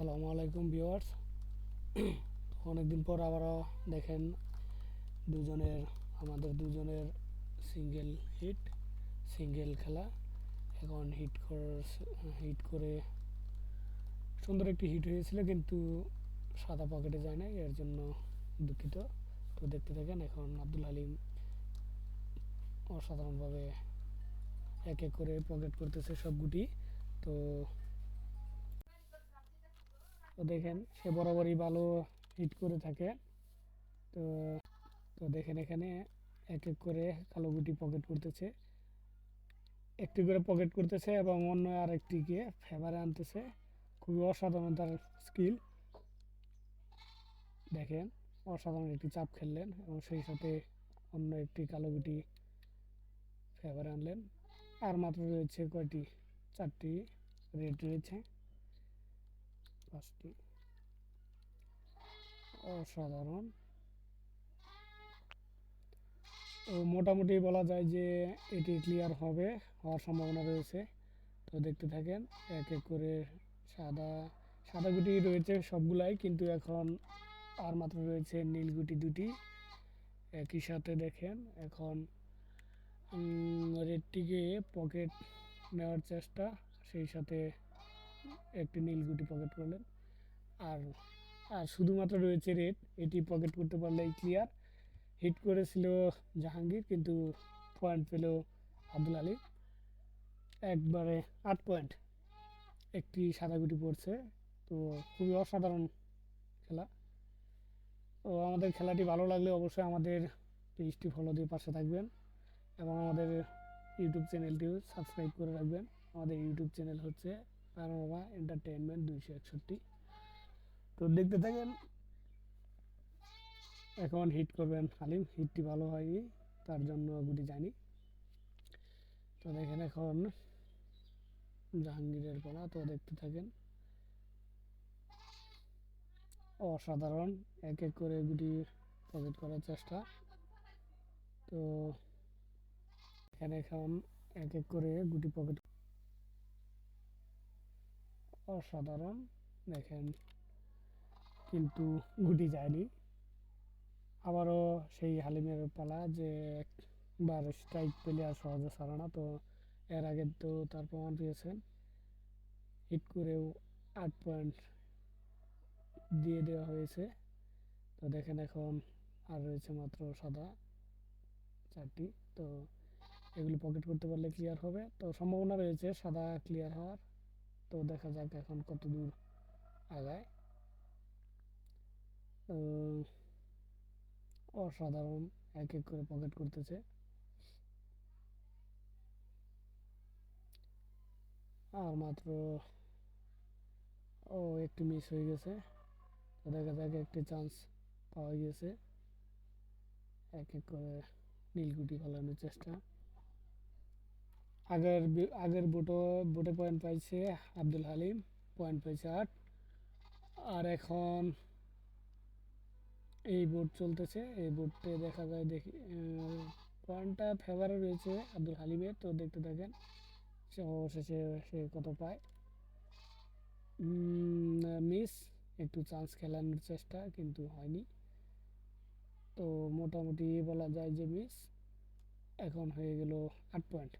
আসসালামু আলাইকুম ভিউয়ার্স। অনেকদিন পর আবারও দেখেন দুজনের, আমাদের দুজনের সিঙ্গেল হিট সিঙ্গেল খেলা এখন হিট কর হিট করে সুন্দর একটি হিট হয়েছিল কিন্তু সাদা পকেটে যায় না এর জন্য দুঃখিত। তো দেখতে থাকেন এখন আব্দুল হালিম অসাধারণভাবে এক এক করে পকেট করতেছে সব গুটি তো তো দেখেন, সে বরাবরই ভালো হিট করে থাকে। তো তো দেখেন এখানে এক এক করে কালো গুটি পকেট করতেছে। একটি করে পকেট করতেছে এবং অন্য আরেকটিকে ফেভারে আনতেছে। খুবই অসাধারণ তার স্কিল দেখেন, অসাধারণ একটি চাপ খেললেন এবং সেই সাথে অন্য একটি কালো গুটি ফেভারে আনলেন। আর মাত্র রয়েছে কয়টি? চারটি। রেড রয়েছে। পাঁচটি। অসাধারণ। তো মোটামুটি বলা যায় যে এটি ক্লিয়ার হবে, হওয়ার সম্ভাবনা রয়েছে। তো দেখতে থাকেন, এক এক করে সাদা সাদা গুটি রয়েছে সবগুলাই, কিন্তু এখন আর মাত্র রয়েছে নীল গুটি দুটি। একই সাথে দেখেন, এখন রেডটিকে পকেট নেওয়ার চেষ্টা, সেই সাথে একটি নীল গুটি পকেট করলেন। আর আর শুধুমাত্র রয়েছে রেড এটি পকেট করতে পারলেই ক্লিয়ার হিট করেছিল জাহাঙ্গীর, কিন্তু পয়েন্ট পেল আব্দুল আলী। একবারে আট পয়েন্ট একটি সাদা গুটি পড়ছে, তো খুবই অসাধারণ খেলা। তো আমাদের খেলাটি ভালো লাগলে অবশ্যই আমাদের পেজটি ফলো দিয়ে পাশে থাকবেন এবং আমাদের ইউটিউব চ্যানেলটিও সাবস্ক্রাইব করে রাখবেন। আমাদের ইউটিউব চ্যানেল হচ্ছে পানোরামা এন্টারটেনমেন্ট দুইশো একষট্টি। তো দেখতে থাকেন, এখন হিট করবেন হালিম। হিটটি ভালো হয়নি, তার জন্য গুটি যায়নি। তো দেখেন এখন জাহাঙ্গীরের পালা, তো দেখতে থাকেন। অসাধারণ, এক এক করে গুটি পকেট করার চেষ্টা। তো এখানে এখন এক এক করে গুটি পকেট অসাধারণ, দেখেন। কিন্তু গুটি যায়নি। আবারও সেই হালিমের পালা যে একবার স্ট্রাইক পেলে আর সহজে সারে না, তো এর আগে তো তার প্রমাণ পেয়েছেন। হিট করেও আট পয়েন্ট দিয়ে দেওয়া হয়েছে। তো দেখেন এখন আর রয়েছে মাত্র সাদা চারটি। তো এগুলি পকেট করতে পারলে ক্লিয়ার হবে। তো সম্ভাবনা রয়েছে সাদা ক্লিয়ার হওয়ার। তো দেখা যাক এখন কত দূর আগায়। অসাধারণ এক এক করে পকেট করতেছে। আর মাত্র, ও, একটু মিস হয়ে গেছে। তো দেখা যাক একটি চান্স পাওয়া গেছে। এক এক করে নীলগুটি ফলানোর চেষ্টা। আগের আগের বোটো, বোটে পয়েন্ট পাইছে আব্দুল হালিম পয়েন্ট পাইছে আট। আর এখন এই বোট চলতেছে, এই বোটে দেখা যায় দেখি পয়েন্টটা ফেভারে রয়েছে আব্দুল হালিমের তো দেখতে থাকেন। সে অবশেষে সে কত পায়। মিস একটু চান্স খেলানোর চেষ্টা, কিন্তু হয়নি। তো মোটামুটি বলা যায় যে মিস এখন হয়ে গেল আট পয়েন্ট